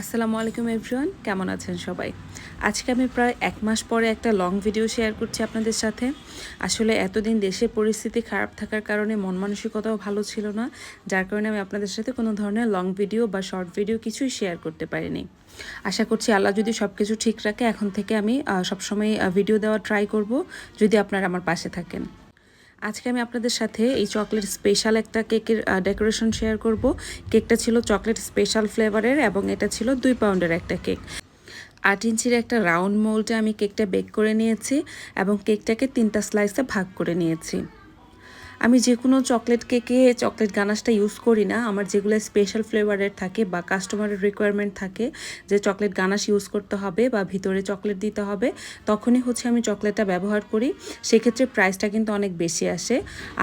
আসসালামু আলাইকুম এভরিওয়ান, কেমন আছেন সবাই? আজকে আমি প্রায় এক মাস পরে একটা লং ভিডিও শেয়ার করছি আপনাদের সাথে। আসলে এতদিন দেশের পরিস্থিতি খারাপ থাকার কারণে মন মানসিকতাও ভালো ছিল না, যার কারণে আমি আপনাদের সাথে কোনো ধরনের লং ভিডিও বা শর্ট ভিডিও কিছুই শেয়ার করতে পারিনি। আশা করছি আল্লাহ যদি সব কিছু ঠিক রাখে, এখন থেকে আমি সবসময় ভিডিও দেওয়া ট্রাই করব, যদি আপনারা আমার পাশে থাকেন। আজকে আমি আপনাদের সাথে এই চকলেট স্পেশাল একটা কেকের ডেকোরেশন শেয়ার করব। কেকটা ছিল চকলেট স্পেশাল ফ্লেভারের এবং এটা ছিল দুই পাউন্ডের একটা কেক। আট ইঞ্চির একটা রাউন্ড মোল্ডে আমি কেকটা বেক করে নিয়েছি এবং কেকটাকে তিনটা স্লাইসে ভাগ করে নিয়েছি। আমি যে কোনো চকলেট কেকে চকলেট গানাশটা ইউজ করি না। আমার যেগুলো স্পেশাল ফ্লেভারের থাকে বা কাস্টমারের রিকোয়ারমেন্ট থাকে, যে চকলেট গানাশ ইউজ করতে হবে বা ভিতরে চকলেট দিতে হবে, তখনই হচ্ছে আমি চকলেটটা ব্যবহার করি। সেক্ষেত্রে প্রাইসটা কিন্তু অনেক বেশি আসে।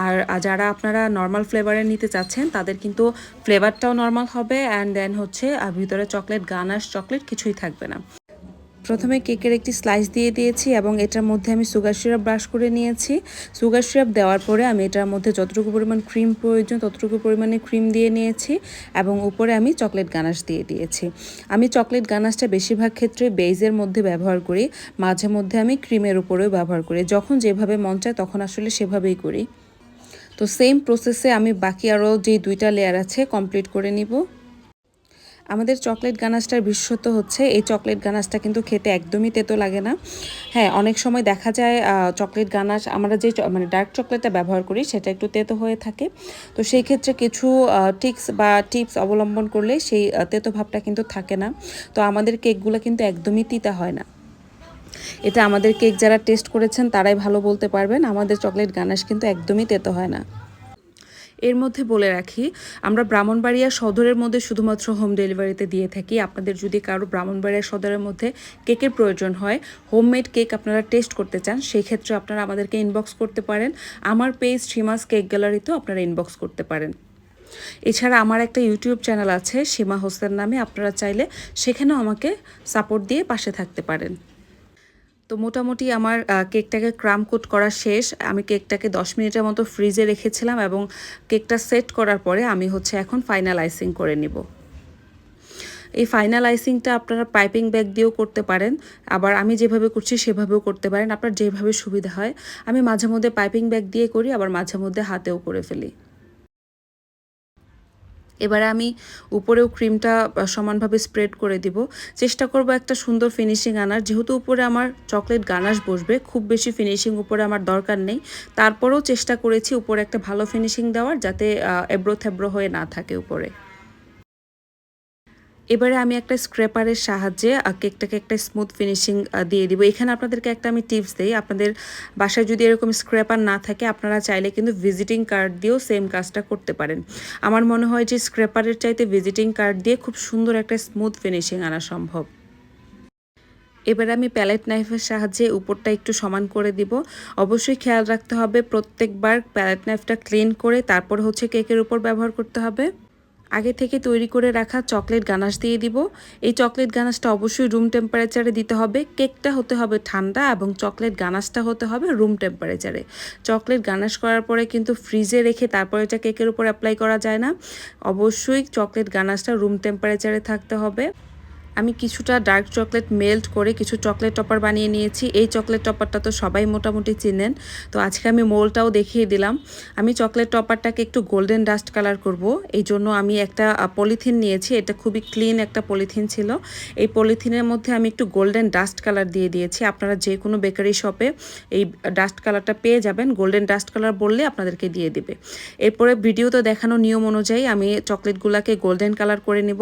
আর যারা আপনারা নর্মাল ফ্লেভারের নিতে চাচ্ছেন, তাদের কিন্তু ফ্লেভারটাও নর্মাল হবে অ্যান্ড দেন হচ্ছে ভিতরে চকলেট গানাশ চকলেট কিছুই থাকবে না। প্রথমে কেকের একটি স্লাইস দিয়ে দিয়েছি এবং এটার মধ্যে আমি সুগার সিরাপ ব্রাশ করে নিয়েছি। সুগার সিরাপ দেওয়ার পরে আমি এটার মধ্যে যতটুকু পরিমাণ ক্রিম প্রয়োজন, ততটুকু পরিমাণে ক্রিম দিয়ে নিয়েছি এবং উপরে আমি চকলেট গানাশ দিয়ে দিয়েছি। আমি চকলেট গানাশটা বেশিরভাগ ক্ষেত্রে বেইজের মধ্যে ব্যবহার করি, মাঝে মধ্যে আমি ক্রিমের উপরেও ব্যবহার করি। যখন যেভাবে মন চায় তখন আসলে সেভাবেই করি। তো সেম প্রসেসে আমি বাকি আরও যে দুইটা লেয়ার আছে কমপ্লিট করে নিব। আমাদের চকলেট গানাসটার বিশেষত্ব হচ্ছে, এই চকলেট গানাসটা কিন্তু খেতে একদমই তেতো লাগে না। হ্যাঁ অনেক সময় দেখা যায় চকলেট গানাস আমরা যে মানে ডার্ক চকলেটটা ব্যবহার করি, সেটা একটু তেতো হয়ে থাকে। তো সেই ক্ষেত্রে কিছু টিক্স বা টিপস অবলম্বন করলে সেই তেতো ভাবটা কিন্তু থাকে না। তো আমাদের কেকগুলো কিন্তু একদমই তিতা হয় না। এটা আমাদের কেক যারা টেস্ট করেছেন, তারাই ভালো বলতে পারবেন, আমাদের চকলেট গানাশ কিন্তু একদমই তেতো হয় না। এর মধ্যে বলে রাখি, আমরা ব্রাহ্মণবাড়িয়া সদরের মধ্যে শুধুমাত্র হোম ডেলিভারিতে দিয়ে থাকি। আপনাদের যদি কারও ব্রাহ্মণবাড়িয়া সদরের মধ্যে কেকের প্রয়োজন হয় হোমমেড কেক আপনারা টেস্ট করতে চান সেই ক্ষেত্রে আপনারা আমাদেরকে ইনবক্স করতে পারেন। আমার পেজ সীমাস কেক গ্যালারিতেও আপনারা ইনবক্স করতে পারেন। এছাড়া আমার একটা ইউটিউব চ্যানেল আছে, সীমা হোসেন নামে, আপনারা চাইলে সেখানেও আমাকে সাপোর্ট দিয়ে পাশে থাকতে পারেন। তো মোটামুটি আমার কেকটাকে ক্রাম কোট করা শেষ। আমি কেকটাকে দশ মিনিটের মতো ফ্রিজে রেখেছিলাম এবং কেকটা সেট করার পরে আমি হচ্ছে এখন ফাইনাল আইসিং করে নিব। এই ফাইনাল আইসিংটা আপনারা পাইপিং ব্যাগ দিয়েও করতে পারেন। আবার আমি যেভাবে করছি সেভাবেও করতে পারেন। আপনার যেভাবে সুবিধা হয়। আমি মাঝে মধ্যে পাইপিং ব্যাগ দিয়ে করি, আবার মাঝে মধ্যে হাতেও করে ফেলি। এবারে আমি উপরেও ক্রিমটা সমানভাবে স্প্রেড করে দিব। চেষ্টা করব একটা সুন্দর ফিনিশিং আনার। যেহেতু উপরে আমার চকলেট গানাশ বসবে, খুব বেশি ফিনিশিং উপরে আমার দরকার নেই। তারপরেও চেষ্টা করেছি উপরে একটা ভালো ফিনিশিং দেওয়ার, যাতে এব্রো থেবড়ো হয়ে না থাকে উপরে। এবারে আমি একটা স্ক্র্যাপারের সাহায্যে কেকটাকে একটা স্মুথ ফিনিশিং দিয়ে দিব। এখানে আপনাদেরকে একটা আমি টিপস দিই। আপনাদের বাসায় যদি এরকম স্ক্র্যাপার না থাকে, আপনারা চাইলে কিন্তু ভিজিটিং কার্ড দিয়েও সেম কাজটা করতে পারেন। আমার মনে হয় যে স্ক্র্যাপারের চাইতে ভিজিটিং কার্ড দিয়ে খুব সুন্দর একটা স্মুথ ফিনিশিং আনা সম্ভব। এবার আমি প্যালেট নাইফের সাহায্যে উপরটা একটু সমান করে দিব। অবশ্যই খেয়াল রাখতে হবে, প্রত্যেকবার প্যালেট নাইফটা ক্লিন করে তারপর হচ্ছে কেকের উপর ব্যবহার করতে হবে। আগে থেকে তৈরি করে রাখা চকলেট গানাশ দিয়ে দিব। এই চকলেট গানাশটা অবশ্যই রুম টেম্পারেচারে দিতে হবে। কেকটা হতে হবে ঠান্ডা এবং চকলেট গানাশটা হতে হবে রুম টেম্পারেচারে চকলেট গানাশ করার পরে কিন্তু ফ্রিজে রেখে তারপরে এটা কেকের উপর অ্যাপ্লাই করা যায় না। অবশ্যই চকলেট গানাশটা রুম টেম্পারেচারে থাকতে হবে। আমি কিছুটা ডার্ক চকলেট মেল্ট করে কিছু চকলেট টপার বানিয়ে নিয়েছি। এই চকলেট টপারটা তো সবাই মোটামুটি চিনেন। তো আজকে আমি মোলটাও দেখিয়ে দিলাম। আমি চকলেট টপারটাকে একটু গোল্ডেন ডাস্ট কালার করব। এই জন্য আমি একটা পলিথিন নিয়েছি। এটা খুবই ক্লিন একটা পলিথিন ছিল। এই পলিথিনের মধ্যে আমি একটু গোল্ডেন ডাস্ট কালার দিয়ে দিয়েছি। আপনারা যে কোনো বেকারি শপে এই ডাস্ট কালারটা পেয়ে যাবেন। গোল্ডেন ডাস্ট কালার বললে আপনাদেরকে দিয়ে দিবে। এরপরে ভিডিওতে দেখানো নিয়ম অনুযায়ী আমি চকলেটগুলোকে গোল্ডেন কালার করে নিব।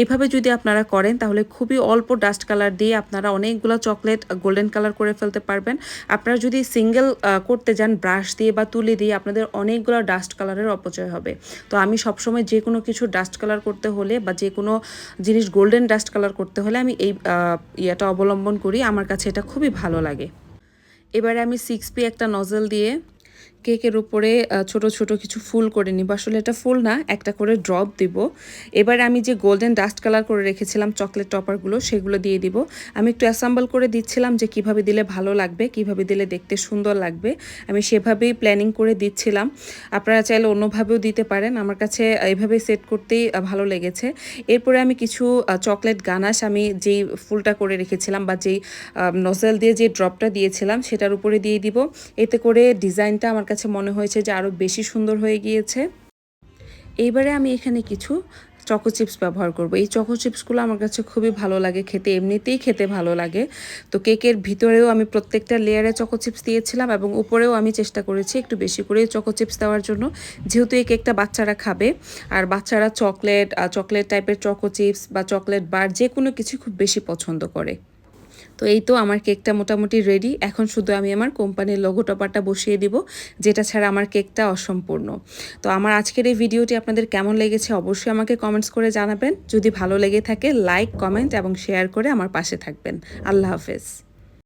এইভাবে যদি আপনারা করেন খুবই অল্প ডাস্ট কালার দিয়ে আপনারা অনেকগুলো চকলেট গোল্ডেন কালার করে ফেলতে পারবেন। আপনারা যদি সিঙ্গেল করতে যান ব্রাশ দিয়ে বা তুলি দিয়ে, আপনাদের অনেকগুলো ডাস্ট কালারের অপচয় হবে। তো আমি সবসময় যে কোনো কিছু ডাস্ট কালার করতে হলে বা যে কোনো জিনিস গোল্ডেন ডাস্ট কালার করতে হলে আমি এই ইয়েটা অবলম্বন করি। আমার কাছে এটা খুবই ভালো লাগে। এবারে আমি সিক্স পি একটা নজল দিয়ে কেকের উপরে ছোট ছোট কিছু ফুল করে নিব। আসলে এটা ফুল না, একটা করে ড্রপ দিব। এবার আমি যে গোল্ডেন ডাস্ট কালার করে রেখেছিলাম, চকলেট টপারগুলো, সেগুলো দিয়ে দিব। আমি একটু অ্যাসাম্বল করে দিচ্ছিলাম যে কীভাবে দিলে ভালো লাগবে, কীভাবে দিলে দেখতে সুন্দর লাগবে। আমি সেভাবেই প্ল্যানিং করে দিচ্ছিলাম। আপনারা চাইলে অন্যভাবেও দিতে পারেন। আমার কাছে এইভাবে সেট করতেই ভালো লেগেছে। এরপরে আমি কিছু চকলেট গানাশ আমি যেই ফুলটা করে রেখেছিলাম বা যেই নজেল দিয়ে যে ড্রপটা দিয়েছিলাম, সেটার উপরে দিয়ে দিব। এতে করে ডিজাইনটা আমার কাছে মনে হয়েছে যে আরও বেশি সুন্দর হয়ে গিয়েছে। এইবারে আমি এখানে কিছু চকো চিপস ব্যবহার করব। এই চকো চিপসগুলো আমার কাছে খুবই ভালো লাগে খেতে, এমনিতেই খেতে ভালো লাগে। তো কেকের ভিতরেও আমি প্রত্যেকটা লেয়ারে চকো চিপস দিয়েছিলাম এবং উপরেও আমি চেষ্টা করেছি একটু বেশি করে চকো চিপস দেওয়ার জন্য। যেহেতু এই কেকটা বাচ্চারা খাবে, আর বাচ্চারা চকলেট চকলেট টাইপের চকো চিপস বা চকলেট বার যে কোনো কিছু খুব বেশি পছন্দ করে। তো এই তো আমার কেকটা মোটামুটি রেডি এখন শুধু আমি আমার কোম্পানির লোগো টপারটা বসিয়ে দিব, যেটা ছাড়া আমার কেকটা অসম্পূর্ণ। তো আমার আজকের এই ভিডিওটি আপনাদের কেমন লেগেছে অবশ্যই আমাকে কমেন্টস করে জানাবেন। যদি ভালো লেগে থাকে লাইক কমেন্ট এবং শেয়ার করে আমার পাশে থাকবেন। আল্লাহ হাফেজ।